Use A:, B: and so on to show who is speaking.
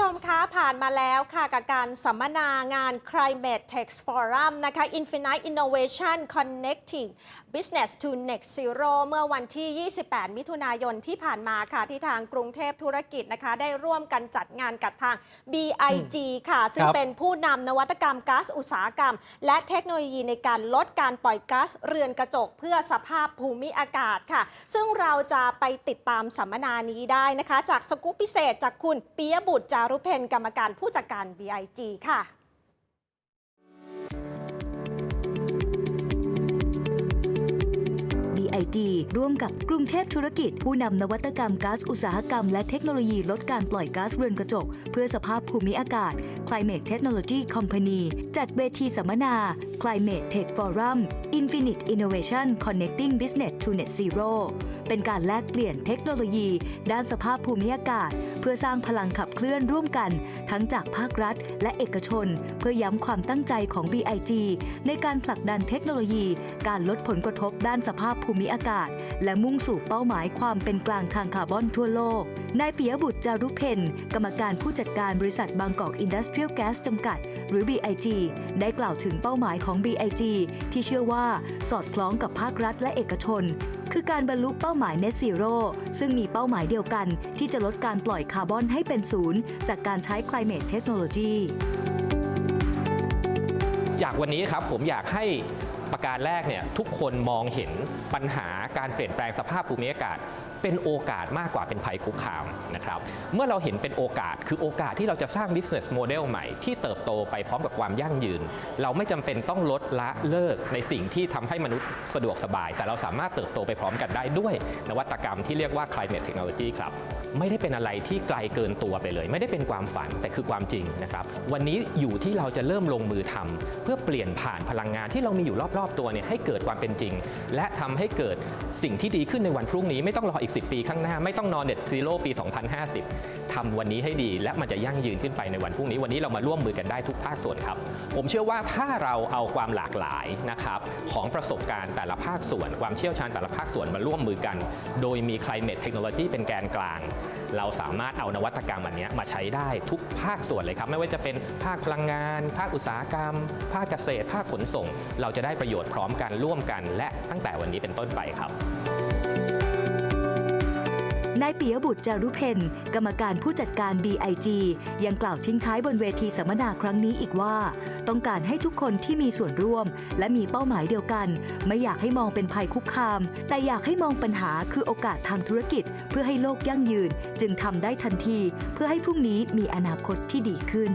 A: ผ่านมาแล้วค่ะ กับการสัมมนางาน Climate Tech Forum นะคะ Infinite Innovation Connecting Business to Next Zero เมื่อวันที่ 28 มิถุนายนที่ผ่านมาค่ะ ที่ทางกรุงเทพธุรกิจนะคะ ได้ร่วมกันจัดงานกับทาง BIG ค่ะ ซึ่ง
B: ครับ
A: เป็นผู้นำนวัตกรรมก๊าซอุตสาหกรรม และเทคโนโลยีในการลดการปล่อยก๊าซเรือนกระจกเพื่อสภาพภูมิอากาศค่ะ ซึ่งเราจะไปติดตามสัมมนานี้ได้นะคะ จากสกู๊ปพิเศษจากคุณปิยบุตรจารุเพนกรรมการผู้จัดการ BIG ค่ะ
C: BIG ร่วมกับกรุงเทพธุรกิจ ผู้นำนวัตกรรมก๊าซอุตสาหกรรม และเทคโนโลยีลดการปล่อยก๊าซเรือนกระจก เพื่อสภาพภูมิอากาศ Climate Technology Company จัดเวทีสัมมนา Climate Tech Forum Infinite Innovation Connecting Business to Net Zero เป็นการแลกเปลี่ยนเทคโนโลยี ด้านสภาพภูมิอากาศ เพื่อสร้างพลังขับเคลื่อนร่วมกัน ทั้งจากภาครัฐ และเอกชน เพื่อย้ำความตั้งใจของ BIG ในการผลักดันเทคโนโลยี การลดผลกระทบด้านสภาพภูมิอากาศ และมุ่งสู่เป้าหมายความเป็นกลางทางคาร์บอนทั่วโลก นายปิยบุตรจารุเพนกรรมการผู้จัดการบริษัทบางกอกอินดัสเทรียลแก๊สจำกัด หรือ BIG ได้กล่าวถึงเป้าหมายของ BIG ที่เชื่อว่าสอดคล้องกับภาครัฐและเอกชน คือการบรรลุเป้าหมาย Net Zero ซึ่งมีเป้าหมายเดียวกัน ที่จะลดการปล่อยคาร์บอนให้เป็นศูนย์จากการใช้ Climate Technology
B: จากวันนี้ครับผมอยากให้ ประการแรกเนี่ยทุกคนมองเห็นปัญหาการเปลี่ยนแปลงสภาพภูมิอากาศ เป็นโอกาสมากกว่าเป็นภัยคุกคามนะครับเมื่อเราเห็นเป็นโอกาสคือโอกาสที่เราจะสร้าง business model ใหม่ที่เติบโตไปพร้อมกับความยั่งยืน เราไม่จำเป็นต้องลดละเลิกในสิ่งที่ทำให้มนุษย์สะดวกสบาย แต่เราสามารถเติบโตไปพร้อมกันได้ด้วย นวัตกรรมที่เรียกว่า climate technology ครับไม่ได้เป็นอะไรที่ไกลเกินตัวไปเลย ไม่ได้เป็นความฝันแต่คือความจริงนะครับวันนี้อยู่ที่เราจะเริ่มลงมือทำเพื่อเปลี่ยนผ่านพลังงานที่เรามีอยู่รอบๆตัวเนี่ยให้เกิดความเป็นจริง และทำให้เกิดสิ่งที่ดีขึ้นในวันพรุ่งนี้ไม่ต้องรออีก10 ปีข้างหน้าไม่ต้องนอนเน็ตซีโร่ปี 2050ทำวันนี้ให้ดี และมันจะยั่งยืนขึ้นไปในวันพรุ่งนี้วันนี้เรามาร่วมมือกันได้ทุกภาคส่วนครับ ผมเชื่อว่าถ้าเราเอาความหลากหลายนะครับของประสบการณ์แต่ละภาคส่วน ความเชี่ยวชาญแต่ละภาคส่วนมาร่วมมือกัน โดยมี climate technology เป็นแกนกลาง เราสามารถเอานวัตกรรมอันนี้มาใช้ได้ทุกภาคส่วนเลยครับ ไม่ว่าจะเป็นภาคพลังงาน ภาคอุตสาหกรรม ภาคเกษตร ภาคขนส่ง เราจะได้ประโยชน์พร้อมกันร่วมกัน และตั้งแต่วันนี้เป็นต้นไปครับ
C: นายปิยบุตรจารุเพนกรรมการผู้จัดการ BIG ยังกล่าวทิ้งท้ายบนเวทีสัมมนาครั้งนี้อีกว่า ต้องการให้ทุกคนที่มีส่วนร่วม และมีเป้าหมายเดียวกัน ไม่อยากให้มองเป็นภัยคุกคาม แต่อยากให้มองปัญหาคือโอกาสทางธุรกิจ เพื่อให้โลกยั่งยืน จึงทำได้ทันที เพื่อให้พรุ่งนี้มีอนาคตที่ดีขึ้น